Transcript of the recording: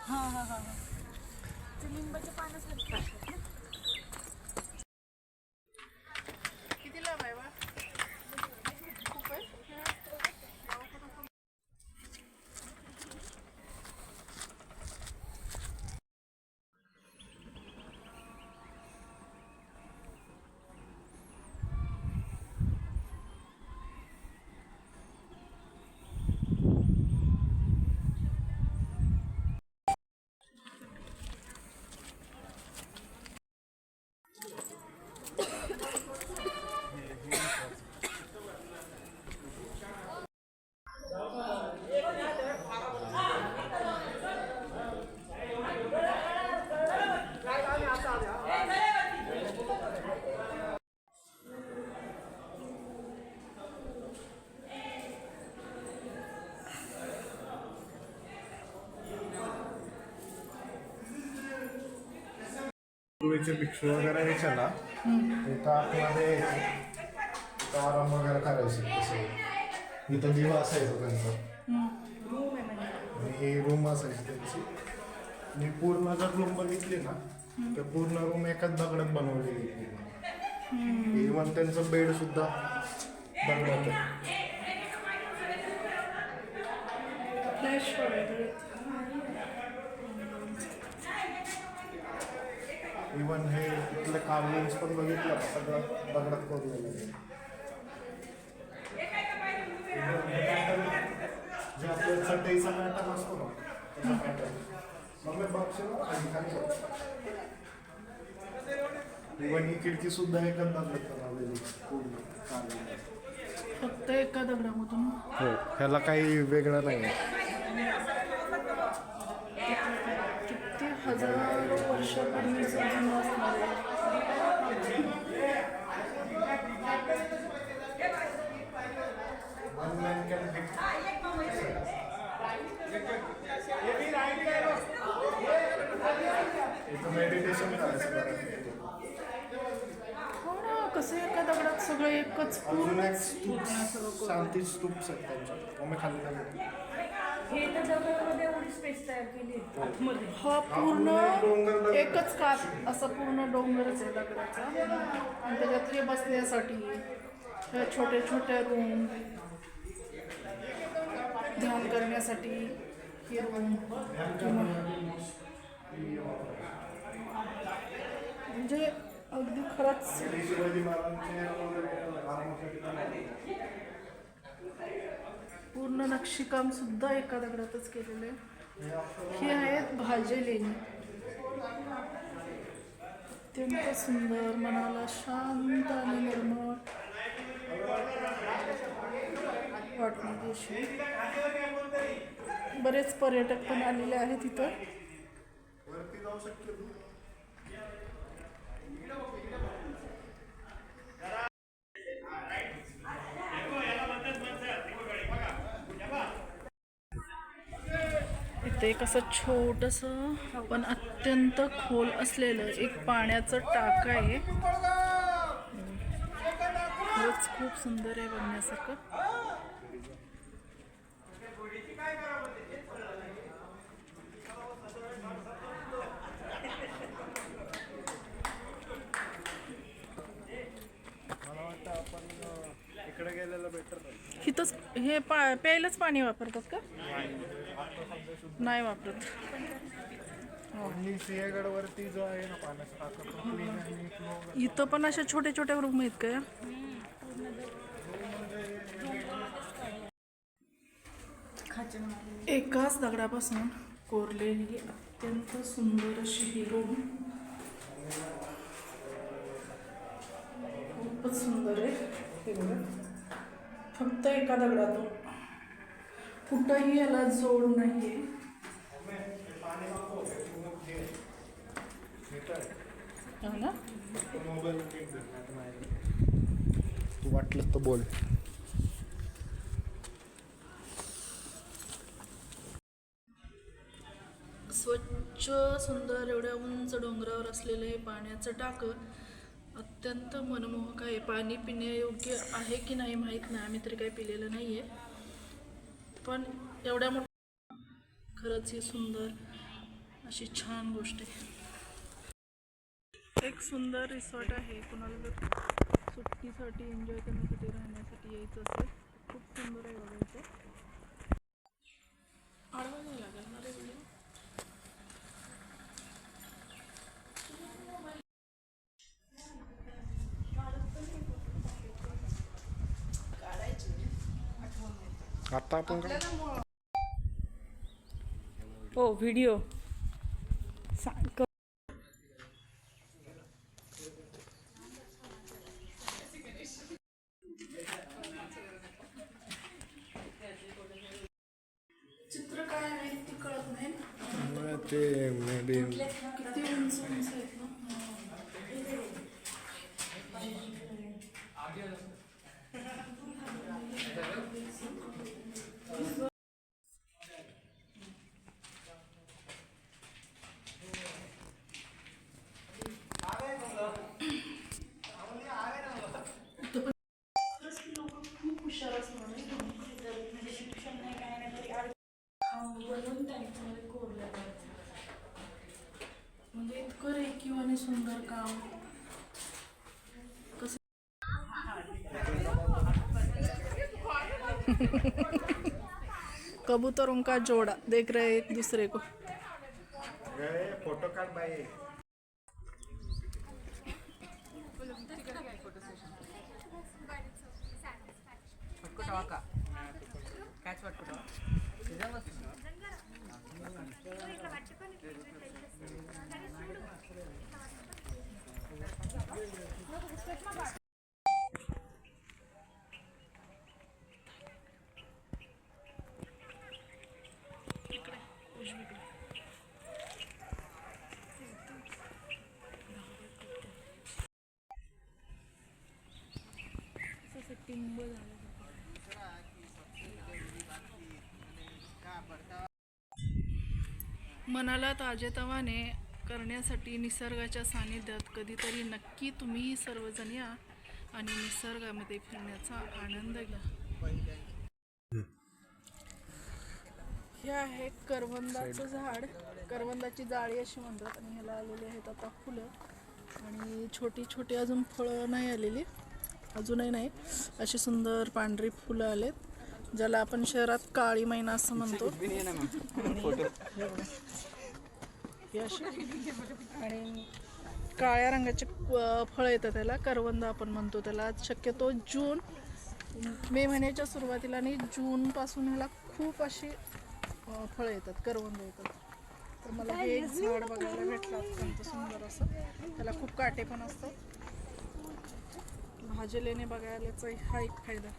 हा हा हा हा. ते लिंबाच्या पानासारखं असतात ना किती लांब आहे बा खूप आहे पूर्वीचे भिक्षू वगैरे यायचे ना इथं आतमध्ये आराम वगैरे करायचे. तसे. इथं दिवा असायचं त्यांचं. आणि ही रूम असायची त्यांची. आणि पूर्ण जर रूम बघितली ना तर पूर्ण रूम एकाच दगडात बनवलेली इव्हन त्यांचं बेड सुद्धा दगडात आहे. इव्हन हे इथले कार्विंग्स पण बघितलं सगळं दगडात कोरलेलं जे आपल्या चटईचा पॅटर्न असतो ना त्याचा पॅटर्न मग मी बघशील ना खाली खाली इव्हन ही खिडकी सुद्धा एकाच दगडात पूर्ण. फक्त एका दगडामधून? हो ह्याला काही वेगळं नाही आहे. किती हजारो? वर्षापूर्वीचं जुनं असणार आहे. One man can pick इथं मेडिटेशन करायचं बरं. हो ना कसं एका दगडात सगळं एकच अजून पूर्ण एक स्तूप शांती स्तूप आहेत त्यांच्या मग मी खाली खाली हे तर दगडामध्ये एवढी स्पेस तयार केली आहे. आतमध्ये. हा पूर्ण एकच काप असा पूर्ण डोंगरच आहे दगडाचा. आणि त्याच्यात हे बसण्यासाठी ह्या छोट्या छोट्या रूम ध्यान करण्यासाठी हे रूम म्हणजे अगदी खरंच. शिवाजी महाराजांचे. पूर्ण नक्षीकाम सुद्धा एका दगडातच केलेलं आहे. हे आहेत भाजे लेणी. अत्यंत सुंदर मनाला शांत आणि निर्मळ वाटणारी अशी. बरेच पर्यटक पण आलेले आहेत इथं वरती जाऊ शकतो तू इथे एक असं छोटंसं पण अत्यंत खोल असलेलं एक पाण्याचं टाक आहे. खरंच खूप सुंदर आहे बघण्यासारखं. इकडे गेलेलं बेटर इथंच हे पा प्यायलाच पाणी वापरतात का? नाही वापरत. आणि वरती जो आहे ना पाण्याचा इथं पण अशा छोट्या छोट्या रूम आहेत का एकाच दगडापासून कोरलेली अत्यंत सुंदर अशी ही रूम खूपच सुंदर आहे. हे बघा. फक्त एका दगडातून. कुठंही याला जोड नाहीये. हो ना मोबाईल तू वाटलं तर बोल. स्वच्छ सुंदर एवढ्या उंच डोंगरावर असलेलं हे पाण्याचं टाकं अत्यंत अत्यंत मनमोहक आहे. पाणी पिण्यायोग्य आहे की नाही माहीत नाही. आम्ही तरी काही पिलेलं नाही आहे पण एवढ्या मोठ खरंच ही सुंदर अशी छान गोष्ट आहे. एक सुंदर रिसॉर्ट आहे. कुणाला जर सुट्टीसाठी एन्जॉय करण्यासाठी राहण्यासाठी यायचं असेल खूप सुंदर आहे बघायचं इथे आडवा नाही लागेल ना रे व्हिडिओ आता आपण काय हो व्हिडिओ सांग. ते कळत नाही. ते मे बी किती उंच उंच आहेत ना खूप हुशार असणार नाही का? म्हणजे शिक्षण नाही काय नाही तरी आड- अं, बनवून त्यांच्यामध्ये कोरलं जायचं. करे किंवा सुंदर काम कबूतर उनका जोड़ा? देख रहे एक दूसरे को. फोटो मनाला ताजेतवाने करण्यासाठी निसर्गाच्या सानिध्यात कधीतरी नक्की तुम्ही सर्वजण या आणि निसर्गामध्ये फिरण्याचा आनंद घ्या. हे आहे करवंदाचं झाड. करवंदाची जाळी अशी म्हणतात आणि ह्याला आलेले आहेत आता फुलं. आणि छोटी छोटी अजून फळं नाही आलेली. अजूनही नाही. अशी सुंदर पांढरी फुलं आलेत ज्याला आपण शहरात काळी महिना असं म्हणतो. हे अशी आणि काळ्या रंगाचे फळं येतं त्याला करवंद आपण म्हणतो त्याला. शक्यतो जून मे महिन्याच्या सुरुवातीला आणि जूनपासून ह्याला खूप अशी फळं येतात करवंद येतात. तर मला हे एक झाड बघायला भेटलं अत्यंत सुंदर असं. त्याला खूप काटे पण असतात. भाजलेने बघायलाच हा एक फायदा.